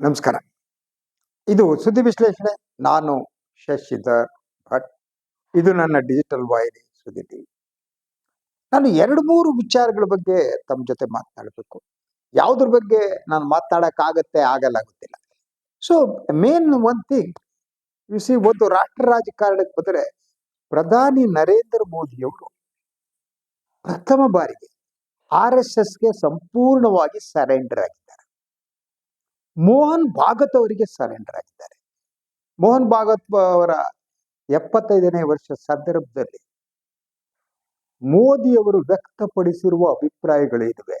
ನಮಸ್ಕಾರ. ಇದು ಸುದ್ದಿ ವಿಶ್ಲೇಷಣೆ. ನಾನು ಶಶಿಧರ್ ಭಟ್. ಇದು ನನ್ನ ಡಿಜಿಟಲ್ ವಾಹಿನಿ ಸುದ್ದಿ ಟಿವಿ ನಾನು ಎರಡು ಮೂರು ವಿಚಾರಗಳ ಬಗ್ಗೆ ತಮ್ಮ ಜೊತೆ ಮಾತನಾಡಬೇಕು. ಯಾವುದ್ರ ಬಗ್ಗೆ ನಾನು ಮಾತನಾಡೋಕ್ಕಾಗತ್ತೆ ಆಗಲ್ಲ ಗೊತ್ತಿಲ್ಲ. So main one thing you see ಒಂದು ರಾಷ್ಟ್ರ ರಾಜಕಾರಣಕ್ಕೆ ಬಂದರೆ ಪ್ರಧಾನಿ ನರೇಂದ್ರ ಮೋದಿಯವರು ಪ್ರಥಮ ಬಾರಿಗೆ ಆರ್ ಎಸ್ ಎಸ್ಗೆ ಸಂಪೂರ್ಣವಾಗಿ ಸರೆಂಡರ್ ಆಗಿದ್ದಾರೆ. ಮೋಹನ್ ಭಾಗತ್ ಅವರಿಗೆ ಸರೆಂಡರ್ ಆಗಿದ್ದಾರೆ. ಮೋಹನ್ ಭಾಗತ್ ಅವರ ಎಪ್ಪತ್ತೈದನೇ ವರ್ಷ ಸಂದರ್ಭದಲ್ಲಿ ಮೋದಿಯವರು ವ್ಯಕ್ತಪಡಿಸಿರುವ ಅಭಿಪ್ರಾಯಗಳೇನಿವೆ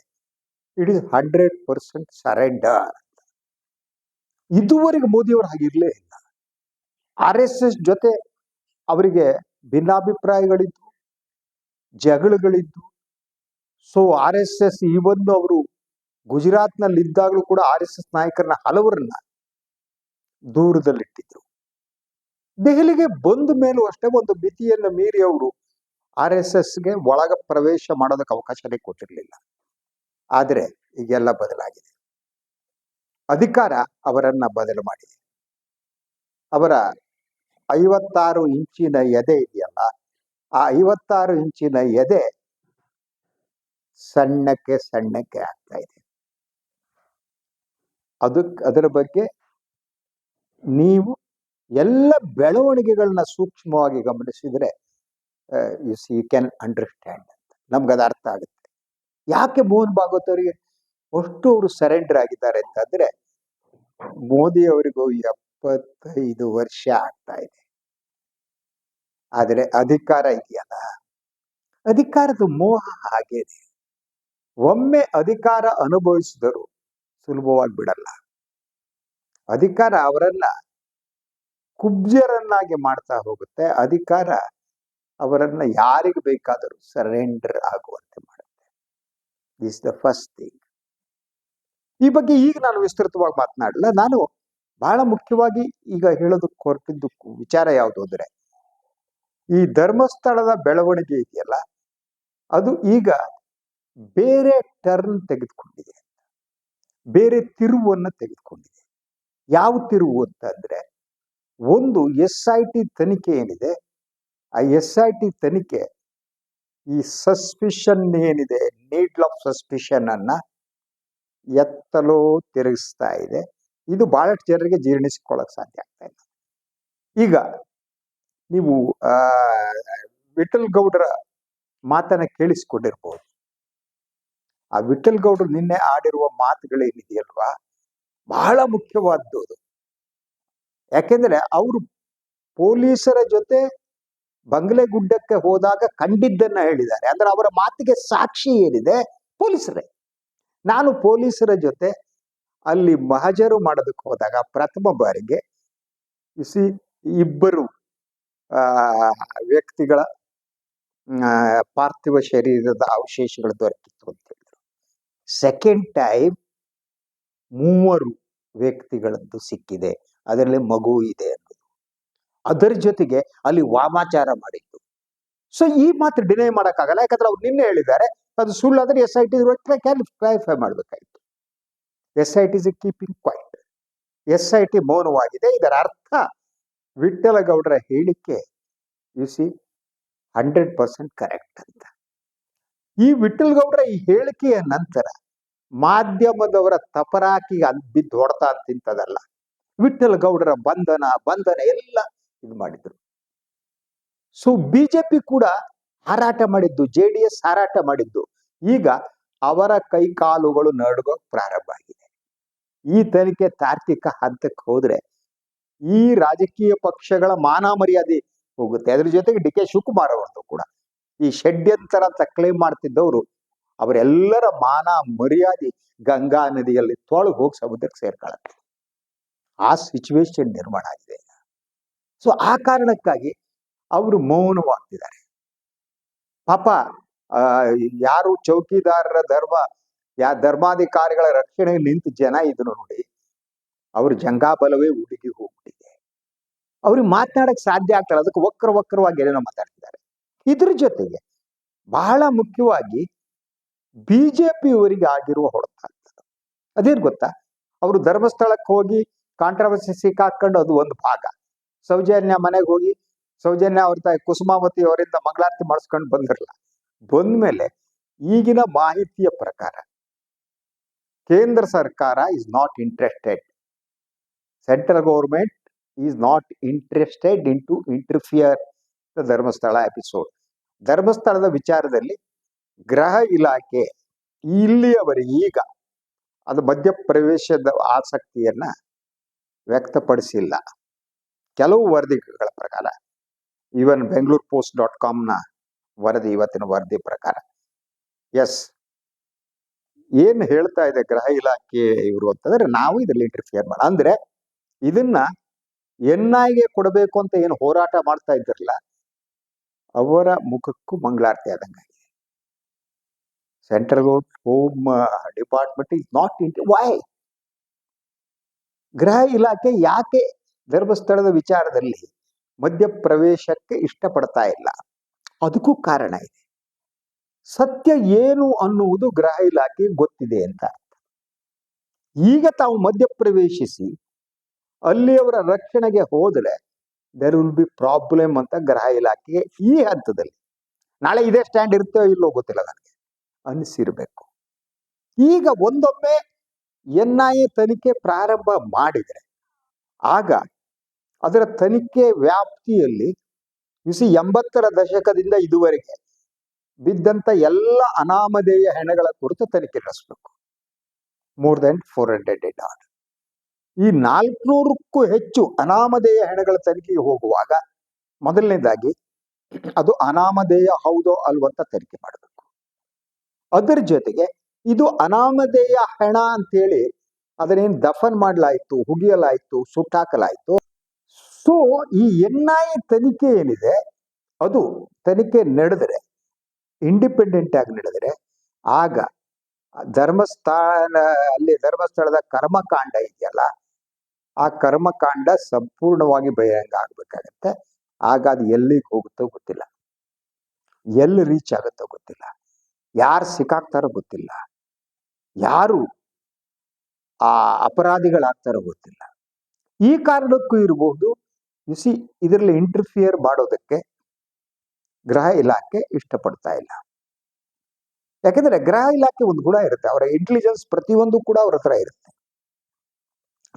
it is hundred percent surrender ಇದುವರೆಗೆ ಮೋದಿಯವರು ಹಾಗಿರಲೇ ಇಲ್ಲ. ಆರ್ ಎಸ್ ಎಸ್ ಜೊತೆ ಅವರಿಗೆ ಭಿನ್ನಾಭಿಪ್ರಾಯಗಳಿದ್ದು, ಜಗಳಗಳಿದ್ದು so R S S even ಅವರು ಗುಜರಾತ್ನಲ್ಲಿ ಇದ್ದಾಗಲೂ ಕೂಡ ಆರ್ ಎಸ್ ಎಸ್ ನಾಯಕರನ್ನ ಹಲವರನ್ನ ದೂರದಲ್ಲಿಟ್ಟಿದ್ರು. ದೆಹಲಿಗೆ ಬಂದ ಮೇಲೂ ಅಷ್ಟೇ ಒಂದು ಮಿತಿಯನ್ನು ಮೀರಿ ಅವರು ಆರ್ ಎಸ್ ಎಸ್ಗೆ ಒಳಗ ಪ್ರವೇಶ ಮಾಡೋದಕ್ಕೆ ಅವಕಾಶನೇ ಕೊಟ್ಟಿರಲಿಲ್ಲ. ಆದರೆ ಈಗೆಲ್ಲ ಬದಲಾಗಿದೆ. ಅಧಿಕಾರ ಅವರನ್ನ ಬದಲು ಮಾಡಿದೆ. ಅವರ ಐವತ್ತಾರು ಇಂಚಿನ ಎದೆ ಇದೆಯಲ್ಲ, ಆ ಐವತ್ತಾರು ಇಂಚಿನ ಎದೆ ಸಣ್ಣಕ್ಕೆ ಸಣ್ಣಕ್ಕೆ ಆಗ್ತಾ ಇದೆ. ಅದಕ್ಕೆ ಅದರ ಬಗ್ಗೆ ನೀವು ಎಲ್ಲ ಬೆಳವಣಿಗೆಗಳನ್ನ ಸೂಕ್ಷ್ಮವಾಗಿ ಗಮನಿಸಿದರೆ you see you can understand ಅಂತ ಅದು ಅರ್ಥ ಆಗುತ್ತೆ. ಯಾಕೆ ಮೋಹನ್ ಭಾಗವತ್ ಅವರಿಗೆ ಅಷ್ಟು ಅವರು ಸರೆಂಡರ್ ಆಗಿದ್ದಾರೆ ಅಂತಂದ್ರೆ, ಮೋದಿ ಅವರಿಗೂ ಎಪ್ಪತ್ತೈದು ವರ್ಷ ಆಗ್ತಾ ಇದೆ. ಆದರೆ ಅಧಿಕಾರ ಇದೆಯಲ್ಲ? ಅಧಿಕಾರದ ಮೋಹ ಹಾಗೆ ಇದೆ ಒಮ್ಮೆ ಅಧಿಕಾರ ಅನುಭವಿಸಿದರು ಸುಲಭವಾಗಿ ಬಿಡಲ್ಲ. ಅಧಿಕಾರ ಅವರನ್ನ ಕುಬ್ಜರನ್ನಾಗಿ ಮಾಡ್ತಾ ಹೋಗುತ್ತೆ. ಅಧಿಕಾರ ಅವರನ್ನ ಯಾರಿಗೆ ಬೇಕಾದರೂ ಸರೆಂಡರ್ ಆಗುವಂತೆ ಮಾಡುತ್ತೆ. ದಿಸ್ ದ ಫಸ್ಟ್ ಥಿಂಗ್ ಈ ಬಗ್ಗೆ ಈಗ ನಾನು ವಿಸ್ತೃತವಾಗಿ ಮಾತನಾಡಲ್ಲ. ನಾನು ಬಹಳ ಮುಖ್ಯವಾಗಿ ಈಗ ಹೇಳೋದಕ್ಕೆ ಹೊರಟಿದ್ದು ವಿಚಾರ ಯಾವುದು ಅಂದ್ರೆ, ಈ ಧರ್ಮಸ್ಥಳದ ಬೆಳವಣಿಗೆ ಇದೆಯಲ್ಲ? ಅದು ಈಗ ಬೇರೆ ಟರ್ನ್ ತೆಗೆದುಕೊಂಡಿದೆ. ಬೇರೆ ತಿರುವನ್ನು ತೆಗೆದುಕೊಂಡಿದೆ. ಯಾವ ತಿರುವು ಅಂತಂದರೆ ಒಂದು ಎಸ್ ಐ ಟಿ ತನಿಖೆ ಏನಿದೆ, ಆ ಎಸ್ ಐ ಟಿ ತನಿಖೆ ಈ ಸಸ್ಪಿಷನ್ ಏನಿದೆ, ನೀಡ್ಲ್ ಆಫ್ ಸಸ್ಪಿಷನ್ ಅನ್ನ ಎತ್ತಲೋ ತಿರುಗಿಸ್ತಾ ಇದೆ. ಇದು ಬಹಳಷ್ಟು ಜನರಿಗೆ ಜೀರ್ಣಿಸಿಕೊಳ್ಳಕ್ ಸಾಧ್ಯ ಆಗ್ತಾ ಇಲ್ಲ. ಈಗ ನೀವು ವಿಠಲ್ ಗೌಡರ ಮಾತನ್ನ ಕೇಳಿಸ್ಕೊಂಡಿರ್ಬೋದು. ಆ ವಿಠಲ್ ಗೌಡರು ನಿನ್ನೆ ಆಡಿರುವ ಮಾತುಗಳೇನಿದೆಯಲ್ವಾ ಬಹಳ ಮುಖ್ಯವಾದ್ದು ಅದು. ಯಾಕೆಂದ್ರೆ ಅವರು ಪೊಲೀಸರ ಜೊತೆ ಬಂಗ್ಲೆಗುಡ್ಡಕ್ಕೆ ಹೋದಾಗ ಕಂಡಿದ್ದನ್ನ ಹೇಳಿದ್ದಾರೆ. ಅಂದ್ರೆ ಅವರ ಮಾತಿಗೆ ಸಾಕ್ಷಿ ಏನಿದೆ? ಪೊಲೀಸರೇ. ನಾನು ಪೊಲೀಸರ ಜೊತೆ ಅಲ್ಲಿ ಮಹಜರು ಮಾಡೋದಕ್ಕೆ ಹೋದಾಗ ಪ್ರಥಮ ಬಾರಿಗೆ ಇಸಿ ಇಬ್ಬರು, ಆ, ವ್ಯಕ್ತಿಗಳ ಪಾರ್ಥಿವ ಶರೀರದ ಅವಶೇಷಗಳು ದೊರಕಿತ್ತು ಅಂತ. ಸೆಕೆಂಡ್ ಟೈಮ್ ಮೂವರು ವ್ಯಕ್ತಿಗಳದ್ದು ಸಿಕ್ಕಿದೆ. ಅದರಲ್ಲಿ ಮಗು ಇದೆ ಅನ್ನೋದು. ಅದರ ಜೊತೆಗೆ ಅಲ್ಲಿ ವಾಮಾಚಾರ ಮಾಡಿದ್ದು. ಸೊ ಈ ಮಾತು ಡಿನೈ ಮಾಡೋಕ್ಕಾಗಲ್ಲ. ಯಾಕಂದ್ರೆ ಅವ್ರು ನಿನ್ನೆ ಹೇಳಿದ್ದಾರೆ, ಅದು ಸುಳ್ಳಾದ್ರೆ ಎಸ್ ಐ ಟಿ ಕ್ಲಾರಿಫೈ ಮಾಡಬೇಕಾಗಿತ್ತು S I T is keeping quiet S I T ಮೌನವಾಗಿದೆ. ಇದರ ಅರ್ಥ ವಿಠ್ಠಲ ಗೌಡರ ಹೇಳಿಕೆ you see hundred percent correct ಅಂತ. ಈ ವಿಠಲ್ ಗೌಡರ ಈ ಹೇಳಿಕೆಯ ನಂತರ ಮಾಧ್ಯಮದವರ ತಪರಾಕಿ ಅಲ್ಲಿ ಬಿದ್ದು ಹೊಡ್ತಾ ಅಂತಿಂತದಲ್ಲ ವಿಠಲ್ ಗೌಡರ ಬಂಧನ ಬಂಧನ ಎಲ್ಲ ಇದು ಮಾಡಿದ್ರು. ಸೊ ಬಿಜೆಪಿ ಕೂಡ ಹಾರಾಟ ಮಾಡಿದ್ದು ಜೆ ಡಿ ಎಸ್ ಹಾರಾಟ ಮಾಡಿದ್ದು. ಈಗ ಅವರ ಕೈಕಾಲುಗಳು ಕಾಲುಗಳು ಪ್ರಾರಂಭ ಆಗಿದೆ. ಈ ತನಿಖೆ ತಾರ್ಕಿಕ ಹಂತಕ್ಕೆ ಹೋದ್ರೆ ಈ ರಾಜಕೀಯ ಪಕ್ಷಗಳ ಮಾನ ಮರ್ಯಾದೆ ಹೋಗುತ್ತೆ. ಅದ್ರ ಜೊತೆಗೆ ಡಿ ಕೆ ಶಿವಕುಮಾರ್ ಅವರದ್ದು ಕೂಡ. ಈ ಷಡ್ಯಂತರ ಅಂತ ಕ್ಲೇಮ್ ಮಾಡ್ತಿದ್ದವರು, ಅವರೆಲ್ಲರ ಮಾನ, ಮರ್ಯಾದೆ ಗಂಗಾ ನದಿಯಲ್ಲಿ ತೊಳಗ್ ಹೋಗಿ ಸಮುದ್ರಕ್ಕೆ ಸೇರ್ಕೊಳ್ಳುತ್ತೆ ಆ ಸಿಚುವೇಶನ್ ನಿರ್ಮಾಣ ಆಗಿದೆ. ಸೊ ಆ ಕಾರಣಕ್ಕಾಗಿ ಅವರು ಮೌನವಾಗ್ತಿದ್ದಾರೆ. ಪಾಪ ಯಾರು ಚೌಕಿದಾರರ ಧರ್ಮ, ಯಾ, ಧರ್ಮಾಧಿಕಾರಿಗಳ ರಕ್ಷಣೆ ನಿಂತ ಜನ ಇದ್ರು ನೋಡಿ, ಅವ್ರ ಜಂಗಾಬಲವೇ ಉಡುಗಿ ಹೋಗ್ಬಿಟ್ಟಿದೆ. ಅವ್ರಿಗೆ ಮಾತನಾಡಕ್ಕೆ ಸಾಧ್ಯ ಆಗ್ತಾರೆ ಅದಕ್ಕೆ ವಕ್ರ ವಕ್ರವಾಗಿ ಏನೇನೋ ಮಾತಾಡ್ತಿದ್ದಾರೆ. ಇದ್ರ ಜೊತೆಗೆ ಬಹಳ ಮುಖ್ಯವಾಗಿ ಬಿ ಜೆ ಪಿಯವರಿಗೆ ಆಗಿರುವ ಹೊಡೆತ. ಅದೇನ್ ಗೊತ್ತಾ? ಅವರು ಧರ್ಮಸ್ಥಳಕ್ಕೆ ಹೋಗಿ ಕಾಂಟ್ರವರ್ಸಿ ಸಿಕ್ಕಾಕೊಂಡು ಅದು ಒಂದು ಭಾಗ. ಸೌಜನ್ಯ ಮನೆಗೆ ಹೋಗಿ ಸೌಜನ್ಯ ಅವ್ರ ತಾಯಿ ಕುಸುಮಾವತಿ ಅವರಿಂದ ಮಂಗಳಾರತಿ ಮಾಡಿಸ್ಕೊಂಡು ಬಂದಿರಲ್ಲ. ಬಂದ್ಮೇಲೆ ಈಗಿನ ಮಾಹಿತಿಯ ಪ್ರಕಾರ ಕೇಂದ್ರ ಸರ್ಕಾರ is not interested central government is not interested in to interfere Dharmasthala episode ಧರ್ಮಸ್ಥಳದ ವಿಚಾರದಲ್ಲಿ ಗ್ರಹ ಇಲಾಖೆ ಇಲ್ಲಿಯವರೆಗೆ ಈಗ ಅದು ಮಧ್ಯಪ್ರವೇಶದ ಆಸಕ್ತಿಯನ್ನ ವ್ಯಕ್ತಪಡಿಸಿಲ್ಲ. ಕೆಲವು ವರದಿಗಳ ಪ್ರಕಾರ ಈವನ್ ಬೆಂಗಳೂರು ಪೋಸ್ಟ್ ಡಾಟ್ ಕಾಮ್ನ ವರದಿ, ಇವತ್ತಿನ ವರದಿ ಪ್ರಕಾರ ಎಸ್ ಏನು ಹೇಳ್ತಾ ಇದೆ ಗೃಹ ಇಲಾಖೆ ಇವರು ಅಂತಂದ್ರೆ ನಾವು ಇದರಲ್ಲಿ ಇಂಟರ್ಫಿಯರ್ ಮಾಡ, ಅಂದ್ರೆ ಇದನ್ನ ಎನ್ ಕೊಡಬೇಕು ಅಂತ ಏನು ಹೋರಾಟ ಮಾಡ್ತಾ ಇದ್ರಲ್ಲ ಅವರ ಮುಖಕ್ಕೂ ಮಂಗಳಾರತಿ ಆದಂಗಾಗಿದೆ central home department is not int why ಗೃಹ ಇಲಾಖೆ ಯಾಕೆ ಧರ್ಮಸ್ಥಳದ ವಿಚಾರದಲ್ಲಿ ಮಧ್ಯಪ್ರವೇಶಕ್ಕೆ ಇಷ್ಟಪಡ್ತಾ ಇಲ್ಲ? ಅದಕ್ಕೂ ಕಾರಣ ಇದೆ. ಸತ್ಯ ಏನು ಅನ್ನುವುದು ಗೃಹ ಇಲಾಖೆ ಗೊತ್ತಿದೆ ಅಂತ ಈಗ ತಾವು ಮಧ್ಯಪ್ರವೇಶಿಸಿ, ಅಲ್ಲಿಯವರ ರಕ್ಷಣೆಗೆ ಹೋದರೆ ದೆರ್ ವಿಲ್ ಬಿ ಪ್ರಾಬ್ಲಮ್ ಅಂತ ಗ್ರಹ ಇಲಾಖೆಗೆ ಈ ಹಂತದಲ್ಲಿ. ನಾಳೆ ಇದೇ ಸ್ಟ್ಯಾಂಡ್ ಇರುತ್ತೋ ಇಲ್ಲೋ ಗೊತ್ತಿಲ್ಲ ನನಗೆ. ಅನಿಸಿರ್ಬೇಕು. ಈಗ ಒಂದೊಮ್ಮೆ ಎನ್ ಐ ಎ ತನಿಖೆ ಪ್ರಾರಂಭ ಮಾಡಿದರೆ, ಆಗ ಅದರ ತನಿಖೆ ವ್ಯಾಪ್ತಿಯಲ್ಲಿ ಬಿಸಿ ಎಂಬತ್ತರ ದಶಕದಿಂದ ಇದುವರೆಗೆ ಬಿದ್ದಂತ ಎಲ್ಲ ಅನಾಮಧೇಯ ಹೆಣಗಳ ಕುರಿತು ತನಿಖೆ ನಡೆಸಬೇಕು. More than four hundred dead are ಈ ನಾಲ್ಕುನೂರಕ್ಕೂ ಹೆಚ್ಚು ಅನಾಮಧೇಯ ಹೆಣಗಳ ತನಿಖೆಗೆ ಹೋಗುವಾಗ ಮೊದಲನೇದಾಗಿ ಅದು ಅನಾಮಧೇಯ ಹೌದೋ ಅಲ್ವೋ ತನಿಖೆ ಮಾಡಬೇಕು. ಅದರ ಜೊತೆಗೆ ಇದು ಅನಾಮಧೇಯ ಹೆಣ ಅಂತೇಳಿ ಅದನ್ನೇನು ದಫನ್ ಮಾಡಲಾಯಿತು, ಹುಗಿಯಲಾಯ್ತು ಸುಟ್ಟಾಕಲಾಯ್ತು ಸೊ, ಈ ಎನ್ ಐ ತನಿಖೆ ಏನಿದೆ, ಅದು ತನಿಖೆ ನಡೆದರೆ, ಇಂಡಿಪೆಂಡೆಂಟ್ ಆಗಿ ನಡೆದರೆ, ಆಗ ಧರ್ಮಸ್ಥಾನ, ಅಲ್ಲಿ ಧರ್ಮಸ್ಥಳದ ಕರ್ಮಕಾಂಡ ಇದೆಯಲ್ಲ ಆ ಕರ್ಮಕಾಂಡ ಸಂಪೂರ್ಣವಾಗಿ ಬಹಿರಂಗ ಆಗ್ಬೇಕಾಗತ್ತೆ ಆಗ ಅದು ಎಲ್ಲಿಗೆ ಹೋಗುತ್ತೋ ಗೊತ್ತಿಲ್ಲ. ಎಲ್ಲಿ ರೀಚ್ ಆಗುತ್ತೋ ಗೊತ್ತಿಲ್ಲ. ಯಾರು ಸಿಕ್ಕಾಗ್ತಾರೋ ಗೊತ್ತಿಲ್ಲ. ಯಾರು ಆ ಅಪರಾಧಿಗಳಾಗ್ತಾರೋ ಗೊತ್ತಿಲ್ಲ. ಈ ಕಾರಣಕ್ಕೂ ಇರಬಹುದು ಸಿ ಇದರಲ್ಲಿ ಇಂಟರ್ಫಿಯರ್ ಮಾಡೋದಕ್ಕೆ ಗೃಹ ಇಲಾಖೆ ಇಷ್ಟಪಡ್ತಾ ಇಲ್ಲ. ಯಾಕೆಂದ್ರೆ ಗೃಹ ಇಲಾಖೆ ಒಂದು ಗುಣ ಇರುತ್ತೆ. ಅವರ ಇಂಟೆಲಿಜೆನ್ಸ್ ಪ್ರತಿಯೊಂದು ಕೂಡ ಅವ್ರ ಹತ್ರ ಇರುತ್ತೆ.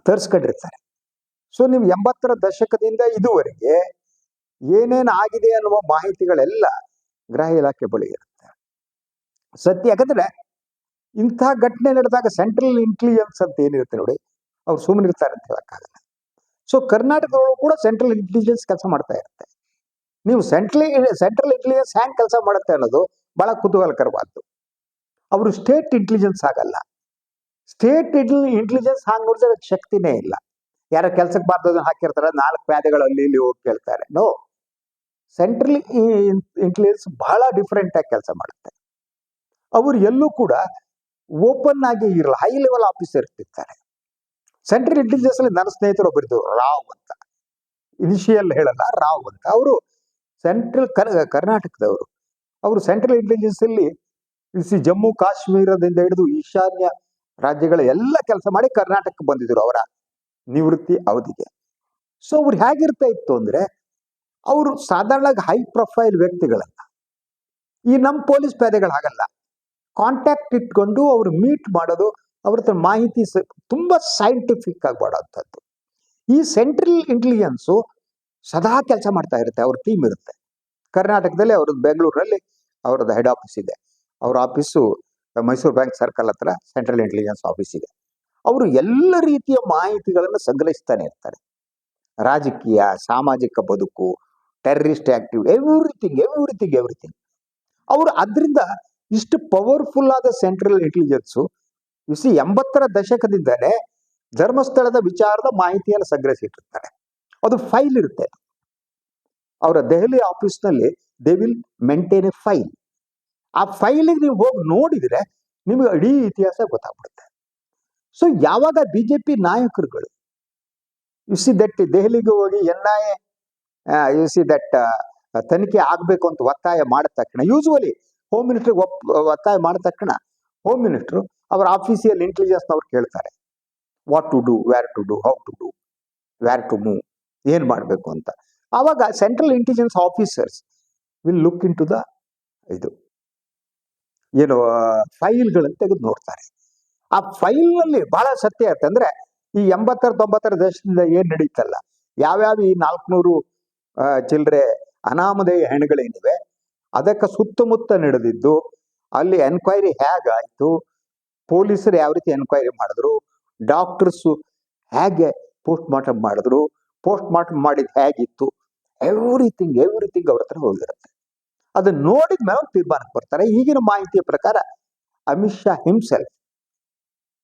ತರಿಸ್ಕೊಂಡಿರ್ತಾರೆ. ಸೊ ನೀವು ಎಂಬತ್ತರ ದಶಕದಿಂದ ಇದುವರೆಗೆ ಏನೇನು ಆಗಿದೆ ಅನ್ನುವ ಮಾಹಿತಿಗಳೆಲ್ಲ ಗೃಹ ಇಲಾಖೆ ಬಳಿ ಇರುತ್ತೆ. ಸತ್ಯ ಯಾಕಂದ್ರೆ ಇಂಥ ಘಟನೆ ನಡೆದಾಗ ಸೆಂಟ್ರಲ್ ಇಂಟೆಲಿಜೆನ್ಸ್ ಅಂತ ಏನಿರುತ್ತೆ ನೋಡಿ, ಅವ್ರು ಸುಮ್ಮನೆ ಇರ್ತಾರೆ ಅಂತ ಹೇಳೋಕ್ಕಾಗಲ್ಲ. ಸೊ ಕರ್ನಾಟಕದೊಳಗೂ ಕೂಡ ಸೆಂಟ್ರಲ್ ಇಂಟೆಲಿಜೆನ್ಸ್ ಕೆಲಸ ಮಾಡ್ತಾ ಇರುತ್ತೆ. ನೀವು ಸೆಂಟ್ರಲ್ ಸೆಂಟ್ರಲ್ ಇಂಟೆಲಿಜೆನ್ಸ್ ಹ್ಯಾಂಗ್ ಕೆಲಸ ಮಾಡುತ್ತೆ ಅನ್ನೋದು ಬಹಳ ಕುತೂಹಲಕರವಾದ್ದು. ಅವರು ಸ್ಟೇಟ್ ಇಂಟೆಲಿಜೆನ್ಸ್ ಆಗಲ್ಲ. ಸ್ಟೇಟ್ ಇಂಟೆಲಿಜೆನ್ಸ್ ಹಾಂಗ್ ನೋಡಿದ್ರೆ ಶಕ್ತಿನೇ ಇಲ್ಲ. ಯಾರ ಕೆಲ್ಸಕ್ಕೆ ಬಾರ್ದು ಹಾಕಿರ್ತಾರೆ, ನಾಲ್ಕು ಪ್ಯಾದೆಗಳು ಅಲ್ಲಿ ಇಲ್ಲಿ ಹೋಗಿ ಕೇಳ್ತಾರೆ. ನೋ ಸೆಂಟ್ರಲ್ ಇಂಟೆಲಿಜೆನ್ಸ್ ಬಹಳ ಡಿಫ್ರೆಂಟ್ ಆಗಿ ಕೆಲಸ ಮಾಡುತ್ತೆ. ಅವರು ಎಲ್ಲೂ ಕೂಡ ಓಪನ್ ಆಗಿ ಇರಲ್ಲ ಹೈ ಲೆವೆಲ್ ಆಫೀಸರ್ ಇರ್ತಿರ್ತಾರೆ. ಸೆಂಟ್ರಲ್ ಇಂಟೆಲಿಜೆನ್ಸ್ ಅಲ್ಲಿ ನನ್ನ ಸ್ನೇಹಿತರು ಒಬ್ಬರಿದ್ದು ರಾವ್ ಅಂತ. ಇನಿಷಿಯಲ್ ಹೇಳಲ್ಲ, ರಾವ್ ಅಂತ. ಅವರು ಸೆಂಟ್ರಲ್ ಕರ್ನಾಟಕದವರು. ಅವರು ಸೆಂಟ್ರಲ್ ಇಂಟೆಲಿಜೆನ್ಸ್ ಅಲ್ಲಿ ಜಮ್ಮು, ಕಾಶ್ಮೀರದಿಂದ ಹಿಡಿದು ಈಶಾನ್ಯ ರಾಜ್ಯಗಳ ಎಲ್ಲ ಕೆಲಸ ಮಾಡಿ ಕರ್ನಾಟಕಕ್ಕೆ ಬಂದಿದ್ರು ಅವರ ನಿವೃತ್ತಿ ಅವಧಿಗೆ. ಸೊ ಅವ್ರು ಹೇಗಿರ್ತಾ ಇತ್ತು ಅಂದ್ರೆ, ಅವರು ಸಾಧಾರಣವಾಗಿ ಹೈ ಪ್ರೊಫೈಲ್ ವ್ಯಕ್ತಿಗಳಲ್ಲ. ಈ ನಮ್ಮ ಪೊಲೀಸ್ ಪೇದೆಗಳು ಆಗಲ್ಲ ಕಾಂಟ್ಯಾಕ್ಟ್ ಇಟ್ಕೊಂಡು ಅವ್ರು ಮೀಟ್ ಮಾಡೋದು, ಅವ್ರ ಹತ್ರ ಮಾಹಿತಿ ತುಂಬಾ ಸೈಂಟಿಫಿಕ್ ಆಗಿ ಮಾಡೋವಂಥದ್ದು ಈ ಸೆಂಟ್ರಲ್ ಇಂಟೆಲಿಜೆನ್ಸು ಸದಾ ಕೆಲಸ ಮಾಡ್ತಾ ಇರುತ್ತೆ, ಅವ್ರ ಟೀಮ್ ಇರುತ್ತೆ. ಕರ್ನಾಟಕದಲ್ಲಿ ಅವ್ರದ್ದು ಬೆಂಗಳೂರಲ್ಲಿ ಅವ್ರದ್ದು ಹೆಡ್ ಆಫೀಸ್ ಇದೆ. ಅವ್ರ ಆಫೀಸು ಮೈಸೂರು ಬ್ಯಾಂಕ್ ಸರ್ಕಲ್ ಹತ್ರ ಸೆಂಟ್ರಲ್ ಇಂಟೆಲಿಜೆನ್ಸ್ ಆಫೀಸ್ ಇದೆ. ಅವರು ಎಲ್ಲ ರೀತಿಯ ಮಾಹಿತಿಗಳನ್ನು ಸಂಗ್ರಹಿಸ್ತಾನೆ ಇರ್ತಾರೆ. ರಾಜಕೀಯ, ಸಾಮಾಜಿಕ ಬದುಕು, terrorist active, everything everything everything. ಅವರು ಅದರಿಂದ ಇಷ್ಟು ಪವರ್ಫುಲ್ ಆದ ಸೆಂಟ್ರಲ್ ಇಂಟೆಲಿಜೆನ್ಸು ಸಿ ಎಂಬತ್ತರ ದಶಕದಿಂದಲೇ ಧರ್ಮಸ್ಥಳದ ವಿಚಾರದ ಮಾಹಿತಿಯನ್ನು ಸಂಗ್ರಹಿಸಿಟ್ಟಿರ್ತಾರೆ. ಅದು ಫೈಲ್ ಇರುತ್ತೆ. ಅವರ ದೆಹಲಿ ಆಫೀಸ್ನಲ್ಲಿ they will maintain a file. ಆ ಫೈಲಿಗೆ ನೀವು ಹೋಗಿ ನೋಡಿದ್ರೆ ನಿಮಗೆ ಇಡೀ ಇತಿಹಾಸ ಗೊತ್ತಾಗ್ಬಿಡುತ್ತೆ. ಸೊ ಯಾವಾಗ ಬಿಜೆಪಿ ನಾಯಕರುಗಳು ಯು ಸಿ ದಟ್ ದೆಹಲಿಗೆ ಹೋಗಿ N I you see that ತನಿಖೆ ಆಗಬೇಕು ಅಂತ ಒತ್ತಾಯ ಮಾಡಿದ ತಕ್ಷಣ ಯೂಸ್ವಲಿ ಹೋಮ್ ಮಿನಿಸ್ಟರ್ ಒಪ್, ಒತ್ತಾಯ ಮಾಡಿದ ತಕ್ಷಣ ಹೋಮ್ ಮಿನಿಸ್ಟ್ರು ಅವರ ಆಫೀಸಿಯಲ್ ಇಂಟೆಲಿಜೆನ್ಸ್ನವ್ರು ಕೇಳ್ತಾರೆ what to do where to do how to do where to move ಏನು ಮಾಡಬೇಕು ಅಂತ. ಆವಾಗ central intelligence officers will look into the ಇದು. ಏನು ಫೈಲ್ಗಳನ್ನು ತೆಗೆದು ನೋಡ್ತಾರೆ. ಆ ಫೈಲ್ನಲ್ಲಿ ಬಹಳ ಸತ್ಯ ಅಂತಂದ್ರೆ, ಈ ಎಂಬತ್ತರ, ತೊಂಬತ್ತರ ದಶಕದಿಂದ ಏನ್ ನಡೀತಲ್ಲ, ಯಾವ್ಯಾವ ಈ ನಾಲ್ಕುನೂರು ಚಿಲ್ಲರೆ ಅನಾಮಧೇಯ ಹೆಣಗಳೇನಿವೆ, ಅದಕ್ಕೆ ಸುತ್ತಮುತ್ತ ನಡೆದಿದ್ದು, ಅಲ್ಲಿ ಎನ್ಕ್ವೈರಿ ಹೇಗಾಯ್ತು, ಪೊಲೀಸರು ಯಾವ ರೀತಿ ಎನ್ಕ್ವೈರಿ ಮಾಡಿದ್ರು, ಡಾಕ್ಟರ್ಸು ಹೇಗೆ ಪೋಸ್ಟ್ ಮಾರ್ಟಮ್ ಮಾಡಿದ್ರು ಪೋಸ್ಟ್ ಮಾರ್ಟಮ್ ಮಾಡಿದ್ ಹೇಗಿತ್ತು, ಎವ್ರಿಥಿಂಗ್ ಎವ್ರಿಥಿಂಗ್ ಅವ್ರ ಹತ್ರ ಹೋಗಿರುತ್ತೆ. ಅದನ್ನ ನೋಡಿದ ಮೇಲೆ ಒಂದು ತೀರ್ಮಾನಕ್ಕೆ ಬರ್ತಾರೆ. ಈಗಿನ ಮಾಹಿತಿಯ ಪ್ರಕಾರ Amit Shah himself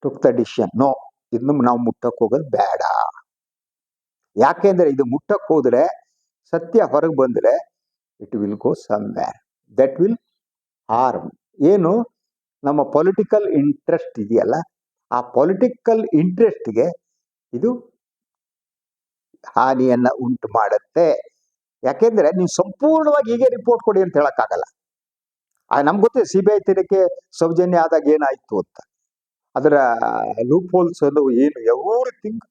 took the decision no ಇನ್ನು ನಾವು ಮುಟ್ಟಕ್ಕೆ ಹೋಗೋದು ಬೇಡ. ಯಾಕೆಂದ್ರೆ ಇದು ಮುಟ್ಟಕ್ಕೆ ಹೋದ್ರೆ ಸತ್ಯ ಹೊರಗೆ ಬಂದ್ರೆ it will go somewhere that will harm ಏನು? ನಮ್ಮ ಪೊಲಿಟಿಕಲ್ ಇಂಟ್ರೆಸ್ಟ್ ಇದೆಯಲ್ಲ, ಆ ಪೊಲಿಟಿಕಲ್ ಇಂಟ್ರೆಸ್ಟ್ಗೆ ಇದು ಹಾನಿಯನ್ನ ಉಂಟು ಮಾಡುತ್ತೆ. ಯಾಕೆಂದ್ರೆ ನೀವು ಸಂಪೂರ್ಣವಾಗಿ ಹೀಗೆ ರಿಪೋರ್ಟ್ ಕೊಡಿ ಅಂತ ಹೇಳಕ್ಕಾಗಲ್ಲ. ಆ, ನಮ್ಗೆ ಗೊತ್ತಿದೆ ಸಿ ಬಿ ಐ ತೆರಿಗೆ ಸೌಜನ್ಯ ಆದಾಗ ಏನಾಯ್ತು ಅಂತ. ಅದರ ಲೂಪ್ ಹೋಲ್ಸ್ ಅದು ಏನು everything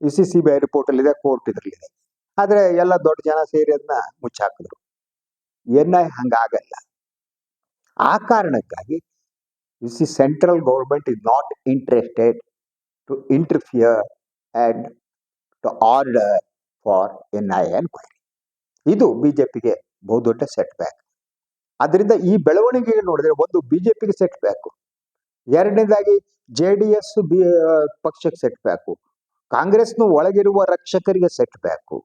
you see C B I report ಅಲ್ಲಿ ಇದೆ ಕೋರ್ಟ್ ಇದ್ರಲ್ಲಿದೆ ಆದ್ರೆ ಎಲ್ಲ ದೊಡ್ಡ ಜನ ಸೇರಿ ಅದನ್ನ ಮುಚ್ಚಾಕಿದ್ರು. ಎನ್ ಐ ಹಂಗಾಗಲ್ಲ. ಆ ಕಾರಣಕ್ಕಾಗಿ you see central government is not interested to interfere and to order for N I enquiry ಇದು ಬಿಜೆಪಿಗೆ ಬಹುದೊಡ್ಡ ಸೆಟ್ ಬ್ಯಾಕ್ ಅದರಿಂದ ಈ ಬೆಳವಣಿಗೆ ನೋಡಿದ್ರೆ ಒಂದು ಬಿಜೆಪಿಗೆ ಸೆಟ್ ಬ್ಯಾಕು ಎರಡನೇದಾಗಿ ಜೆ ಡಿ ಎಸ್ ಬಿ ಪಕ್ಷಕ್ಕೆ ಸೆಟ್ ಬ್ಯಾಕು ಕಾಂಗ್ರೆಸ್ನ ಒಳಗಿರುವ ರಕ್ಷಕರಿಗೆ ಸೆಟ್ ಬ್ಯಾಕು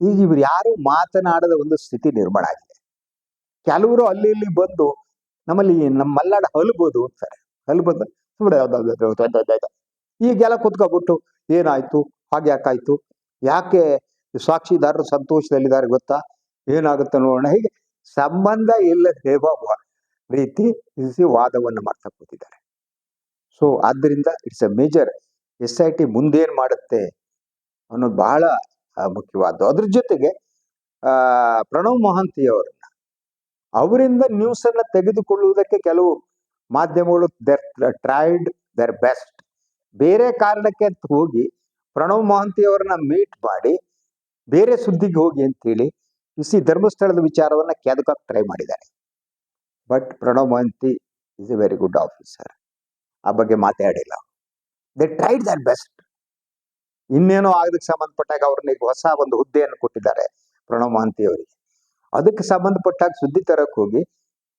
ಈಗ ಇವ್ರು ಯಾರು ಮಾತನಾಡದ ಒಂದು ಸ್ಥಿತಿ ನಿರ್ಮಾಣ ಆಗಿದೆ. ಕೆಲವರು ಅಲ್ಲಿ ಇಲ್ಲಿ ಬಂದು ನಮ್ಮಲ್ಲಿ ನಮ್ಮ ಮಲ್ನಾಡ ಹಲ್ಬೋದು ಅಂತಾರೆ. ಹಲ್ಬೋದು ಈಗೆಲ್ಲ ಕುತ್ಕೊಬಿಟ್ಟು ಏನಾಯ್ತು? ಹಾಗೆ ಯಾಕಾಯ್ತು? ಯಾಕೆ ಸಾಕ್ಷಿದಾರರು ಸಂತೋಷದಲ್ಲಿದ್ದಾರೆ ಗೊತ್ತಾ? ಏನಾಗುತ್ತೆ ನೋಡೋಣ. ಹೀಗೆ ಸಂಬಂಧ ಇಲ್ಲ ದೇವ ರೀತಿ ವಾದವನ್ನು ಮಾಡ್ತಾ ಕೂತಿದ್ದಾರೆ. ಸೊ ಆದ್ದರಿಂದ it's a major S I T ಮುಂದೇನು ಮಾಡುತ್ತೆ ಅನ್ನೋದು ಬಹಳ ಮುಖ್ಯವಾದ ಮುಖ್ಯವಾದ್ದು. ಅದ್ರ ಜೊತೆಗೆ ಪ್ರಣವ್ ಮಹಾಂತಿ ಅವರಿಂದ ನ್ಯೂಸ್ ಅನ್ನ ತೆಗೆದುಕೊಳ್ಳುವುದಕ್ಕೆ ಕೆಲವು ಮಾಧ್ಯಮಗಳು ದರ್ ಟ್ರೈಡ್ ದರ್ ಬೆಸ್ಟ್ ಬೇರೆ ಕಾರಣಕ್ಕೆ ಅಂತ ಹೋಗಿ ಪ್ರಣವ್ ಮಹಾಂತಿ ಮೀಟ್ ಮಾಡಿ ಬೇರೆ ಸುದ್ದಿಗೆ ಹೋಗಿ ಅಂತೇಳಿ ಇಸಿ ಧರ್ಮಸ್ಥಳದ ವಿಚಾರವನ್ನ ಕೆದಕಕ್ಕೆ ಟ್ರೈ ಮಾಡಿದ್ದಾರೆ. But Pranav Mohanty is a very good officer ಆ ಬಗ್ಗೆ ಮಾತಾಡಿಲ್ಲ. ದೇ ಟ್ರೈಡ್ ದರ್ ಬೆಸ್ಟ್ ಇನ್ನೇನೋ ಆಗದಕ್ಕೆ ಸಂಬಂಧಪಟ್ಟಾಗ ಅವ್ರನ್ನ ಈಗ ಹೊಸ ಒಂದು ಹುದ್ದೆಯನ್ನು ಕೊಟ್ಟಿದ್ದಾರೆ ಪ್ರಣವ್ ಮಹಂತಿ ಅವರಿಗೆ. ಅದಕ್ಕೆ ಸಂಬಂಧಪಟ್ಟಾಗ ಸುದ್ದಿ ತರಕ್ಕೆ ಹೋಗಿ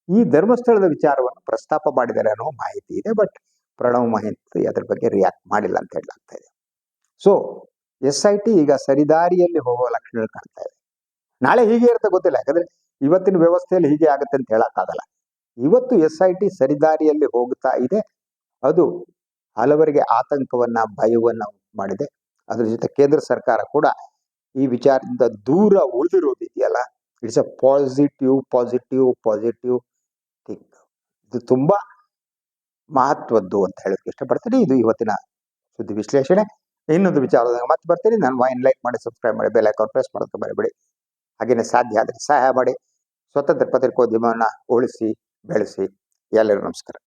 ಈ ಧರ್ಮಸ್ಥಳದ ವಿಚಾರವನ್ನು ಪ್ರಸ್ತಾಪ ಮಾಡಿದ್ದಾರೆ ಅನ್ನೋ ಮಾಹಿತಿ ಇದೆ. ಬಟ್ ಪ್ರಣವ್ ಮಹಂತಿ ಅದ್ರ ಬಗ್ಗೆ ರಿಯಾಕ್ಟ್ ಮಾಡಿಲ್ಲ ಅಂತ ಹೇಳಲಾಗ್ತಾ ಇದೆ. ಸೊ ಎಸ್ ಐ ಟಿ ಈಗ ಸರಿದಾರಿಯಲ್ಲಿ ಹೋಗುವ ಲಕ್ಷಣಗಳು ಕಾಣ್ತಾ ಇದೆ. ನಾಳೆ ಹೀಗೆ ಇರುತ್ತೆ ಗೊತ್ತಿಲ್ಲ, ಯಾಕಂದ್ರೆ ಇವತ್ತಿನ ವ್ಯವಸ್ಥೆಯಲ್ಲಿ ಹೀಗೆ ಆಗುತ್ತೆ ಅಂತ ಹೇಳಕ್ಕಾಗಲ್ಲ. ಇವತ್ತು ಎಸ್ ಐ ಟಿ ಸರಿದಾರಿಯಲ್ಲಿ ಹೋಗ್ತಾ ಇದೆ. ಅದು ಹಲವರಿಗೆ ಆತಂಕವನ್ನ, ಭಯವನ್ನ ಉಂಟು ಮಾಡಿದೆ. ಅದ್ರ ಜೊತೆ ಕೇಂದ್ರ ಸರ್ಕಾರ ಕೂಡ ಈ ವಿಚಾರದಿಂದ ದೂರ ಉಳಿದಿರೋದಿದೆಯಲ್ಲ? It's a positive positive positive think ಇದು ತುಂಬಾ ಮಹತ್ವದ್ದು ಅಂತ ಹೇಳೋಕೆ ಇಷ್ಟಪಡ್ತೀನಿ. ಇದು ಇವತ್ತಿನ ಸುದ್ದಿ ವಿಶ್ಲೇಷಣೆ. ಇನ್ನೊಂದು ವಿಚಾರದಾಗ ಮತ್ತೆ ಬರ್ತೀನಿ. ನಾನು ವೈನ್ ಲೈಕ್ ಮಾಡಿ ಸಬ್ಸ್ಕ್ರೈಬ್ ಮಾಡಿ ಬೆಲ್ ಐಕಾನ್ ಪ್ರೆಸ್ ಮಾಡ್ಕೊಂಡು ಬರಬೇಡಿ ಹಾಗೇನೆ ಸಾಧ್ಯ ಆದರೆ ಸಹಾಯ ಮಾಡಿ. ಸ್ವತಂತ್ರ ಪತ್ರಿಕೋದ್ಯಮವನ್ನು ಉಳಿಸಿ, ಬೆಳೆಸಿ. ಎಲ್ಲರಿಗೂ ನಮಸ್ಕಾರ.